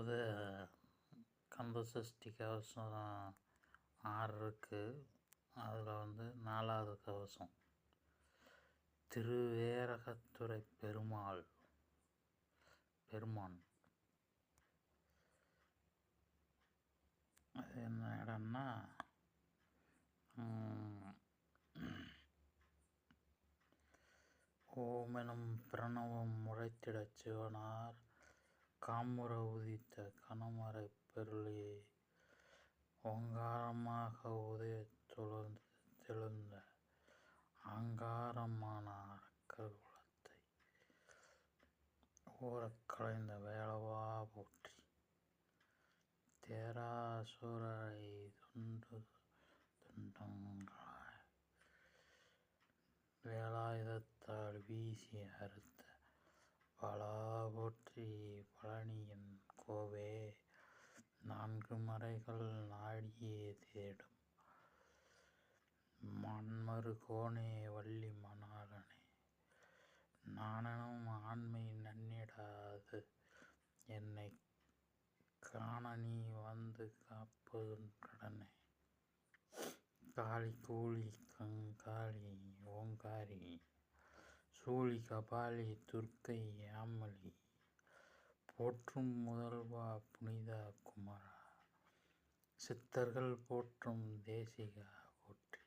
அதாவது கந்த சஷ்டி கவசம் ஆறு இருக்குது அதில் வந்து நாலாவது கவசம். திருவேரகத்துறை பெருமாள். பெருமான். அது என்ன இடம்னா ஓமெனும் பிரணவம் முளைத்திடச் சிவனார். காமுற உதித்த கணமறை பெருளியை ஓங்காரமாக உதயத் தொழுந்து தெழுந்த ஆங்காரமான அரக்கர் குலத்தை ஊரக் களைந்த வேளவா போற்றி. தேராசுரரை துண்டு துண்டங்களாய் வேலாயுதத்தால் வீசி அறுத்த பலாபோற்றி பழனியின் கோவே. நான்கு மறைகள் நாடியே தேடும் மன்மரு கோணே வள்ளி மணாலனே நானும் ஆண்மை நன்னிடாது. என்னை காண நீ வந்து காப்பதுன் கடனே காளி கூலி கங்காளி ஓங்காரி சூழி கபாலி துர்க்கை யாமலி போற்றும் முதல்வா புனித குமரா. சித்தர்கள் போற்றும் தேசிகா போற்றி.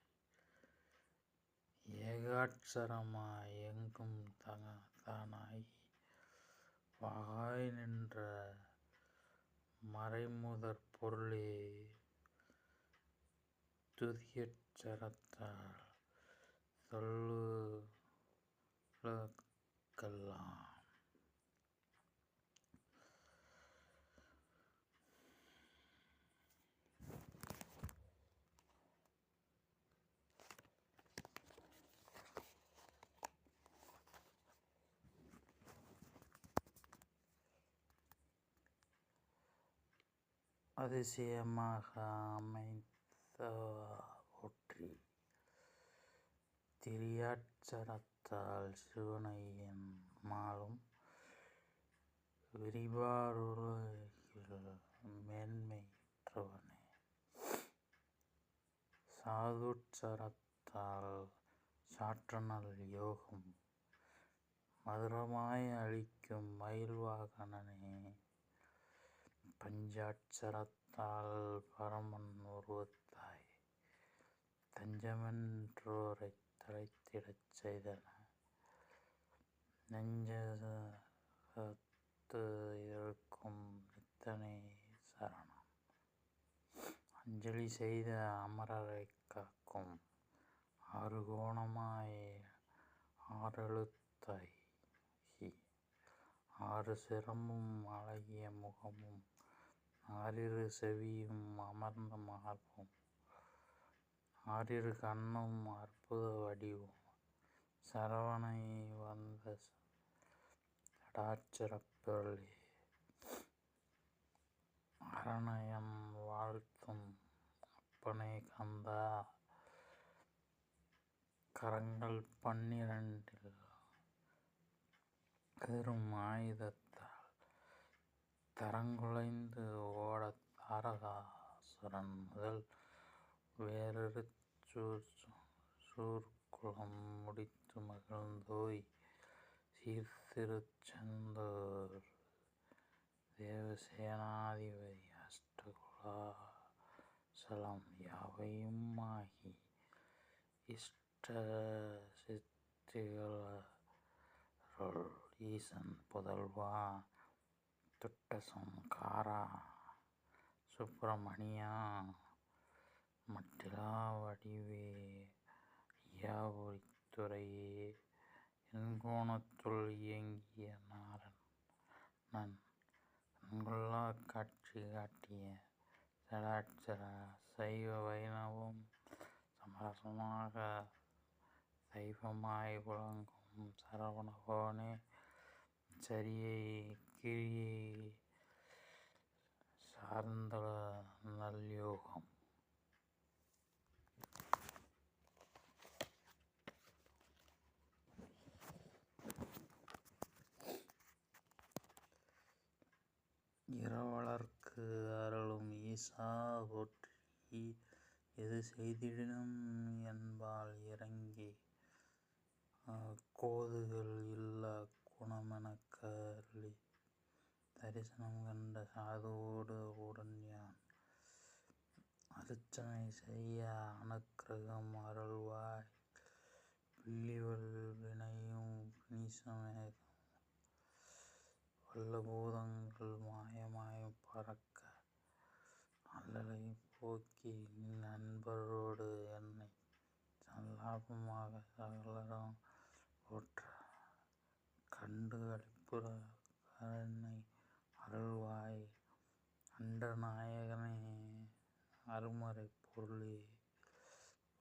ஏகாட்சரமா எங்கும் தக தானாய் வாய் நின்ற மறைமுதற் பொருளே துதியச்சரத்தால் சொல்லுலகெல்லாம் அதிசயமாக அமைந்தவா ஒற்றி. திரியாட்சரத்தால் பார்த்தால் என் மாலும் விரிவாருலகில் மேன்மையற்றவனே சாதுட்சரத்தால் சாற்றனல் யோகம். மதுரமாய் அழிக்கும் மயில்வாகனனே பஞ்சாட்சரத்தால் பரமன் உருவத்தாய். தஞ்சமென்றோரைத் தலைத்திடச் செய்தன. நெஞ்சகத்து இருக்கும் நித்தனே சரணம். அஞ்சலி செய்த அமரரைக் காக்கும் ஆறுகோணமாய் ஆறெழுத்தாய் ஆறு சிரமும் அழகிய முகமும் ஆறிரு செவியும் அமர்ந்த மார்பும் ஆறிரு கண்ணும் அற்புத வடிவும் சரவணை வந்த சடாட்சரப்பொருளே அரணயம் வாழ்த்தும் அப்பனே கந்தா. கரங்கள் பன்னிரண்டில் பெரும் ஆயுதத்தால் தரங்குலைந்து ஓடத் தாரகாசுரன் முதல் வேறொரு சூர் சூர்குளம் முடித்து மகிழ்ந்தோய் சீர்திருச்செந்தூர் தேவசேனாதிபதி அஷ்டகுலாசலம் யாவையும் ஆகி இஷ்ட சித்திகளருள் ஈசன் புதல்வா துட்டசம் காரா சுப்பிரமணியா மட்டிலா வடிவே துறையே எண்கோணத்துள் இயங்கிய நாரன் நன் கண்கொள்ளா காட்சி காட்டிய சடாட்சர சைவ வைணவம் சமரசமாக சைவமாய் விளங்கும் சரவணபவனே சரியை கிரியை சார்ந்த நல்யோகம். ஈசா எது செய்திடினும் என்பால் இறங்கி கோதுகள் இல்லா குணமெனக் கருளி தரிசனம் கண்ட சாதுவோடு உடன்யான். அர்ச்சனை செய்ய அனுக்கிரகம் அருள்வாய் பில்லிவல் வினையும் பிணிசமேகம். வல்லபூதங்கள் மாயமாய் பறக்க அல்லலை போக்கி நின் அன்பரோடு என்னை சல்லாபமாக சகலரும் போற்ற கண்டு அளிப்புற கருணை அருள்வாய். அண்டநாயகனே அருமறை பொருளே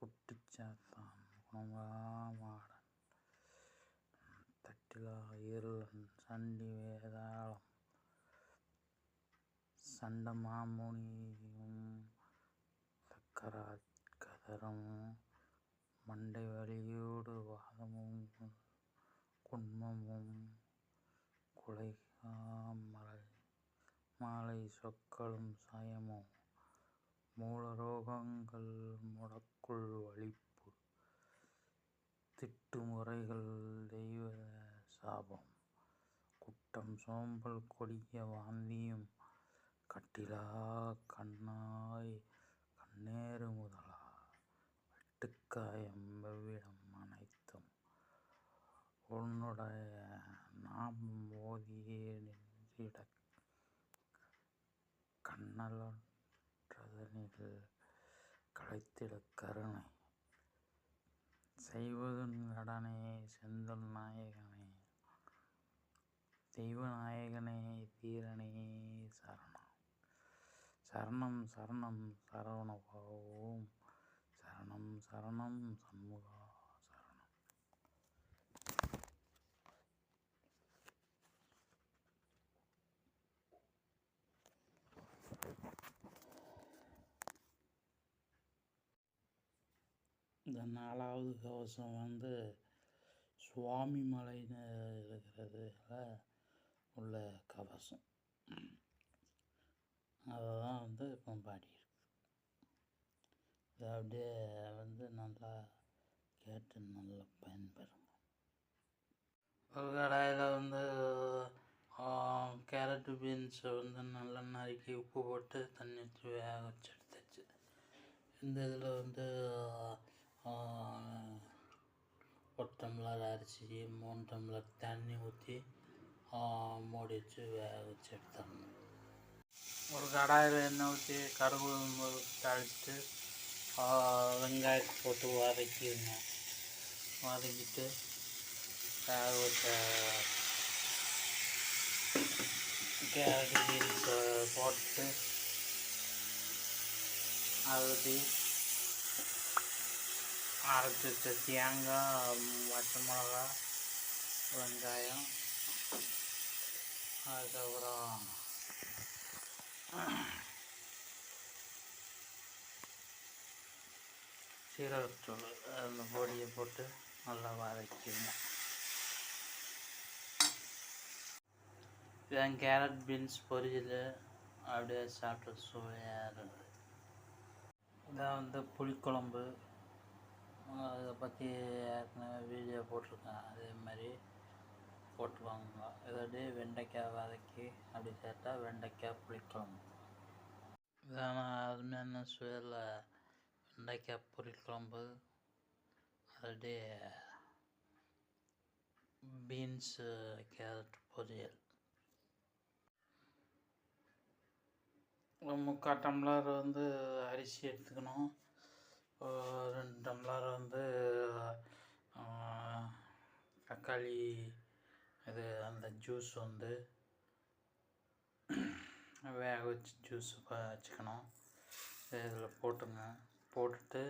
புட்டுச்சாத்தான் குணமாமாடன் தட்டிலா இருளன் சண்டி வேதாளம் சண்டமாமுனியும் சக்கராத் கதரும் மண்டை வலியோடு வாதமும் குன்மமும் குலைகாமலை மாலை சொற்களும் சாயமும் மூலரோகங்கள் முடக்குள் வலிப்பு திட்டுமுறைகள் தெய்வ சாபம் குட்டம் சோம்பல் கொடிய வாந்தியும் கட்டிலா கண்ணாய் கண்ணேறு முதல் காயம் வெவ்விடம் அனைத்தும் உன்னுடைய நாமம் ஓதியே நின்றிட கண்ணலற்றதனில் களைத்திட கருணை. செய்வதுன் நடனே செந்தல் நாயகனே தெய்வநாயகனே தீரனே சரணம். சரணம் சரணம் சரவணபவம் சரணம் சண்முகா சரணம் இந்த நாலாவது கவசம் வந்து சுவாமி மலைன்னு இருக்கிறதுல உள்ள கவசம். அதை தான் வந்து இப்போ பாடியிருக்கு இது அப்படியே வந்து நல்லா கேட்டு நல்லா பயன்பெறுங்க. ஒரு கடாயில் வந்து கேரட்டு பீன்ஸை வந்து நல்லா நறுக்கி உப்பு போட்டு தண்ணி ஊற்றி வேக வச்சு எடுத்துச்சு இந்த இதில் வந்து ஒரு டம்ளர் அரிசி மூணு டம்ளர் தண்ணி ஊற்றி மூடி வச்சு வேக வச்சு எடுத்துடணும். ஒரு கடாயில் எண்ணெய் ஊற்றி கடுகு தழிச்சிட்டு வெங்காயத்தை போட்டு வதக்கிடுங்க வதக்கிட்டு வேக போட்டு அழுதி அரைச்சி வச்ச தேங்காய் பச்சை மிளகா வெங்காயம் அதுக்கப்புறம் சீரகத்தூள் அந்த பொடியை போட்டு நல்லா வதக்கிடுங்க. இதான் கேரட் பீன்ஸ் பொரியல் அப்படியே சாப்பிட்டு சுவையாக இருக்குது. இதான் வந்து புளிக்குழம்பு. அதை பற்றி ஏற்கனவே வீடியோ போட்டிருக்கேன். அதே மாதிரி போட்டுவாங்க இதோடய வெண்டைக்காய் வதக்கி அப்படி சேர்த்தா வெண்டைக்காய் புளிக்குழம்பு. இதான அருமையான சுவையில் வெண்டைக்காய் குழம்பு அதே பீன்ஸு கேரட் பொரியல். முக்கால் டம்ளர் வந்து அரிசி எடுத்துக்கணும். ரெண்டு டம்ளர் வந்து தக்காளி இது அந்த ஜூஸ் வந்து வேக வச்சு ஜூஸ் வச்சுக்கணும். இதில் போட்டுங்க. போட்டுட்டு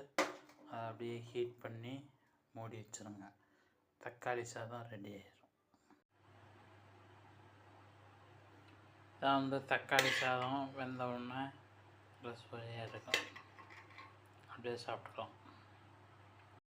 அதை அப்படியே ஹீட் பண்ணி மூடி வச்சிருங்க. தக்காளி சாதம் ரெடி ஆயிடும் இதான் வந்து தக்காளி சாதம் வெந்த உடனே ப்ளஸ் வழியாக இருக்கும். அப்படியே சாப்பிட்டுக்கலாம்.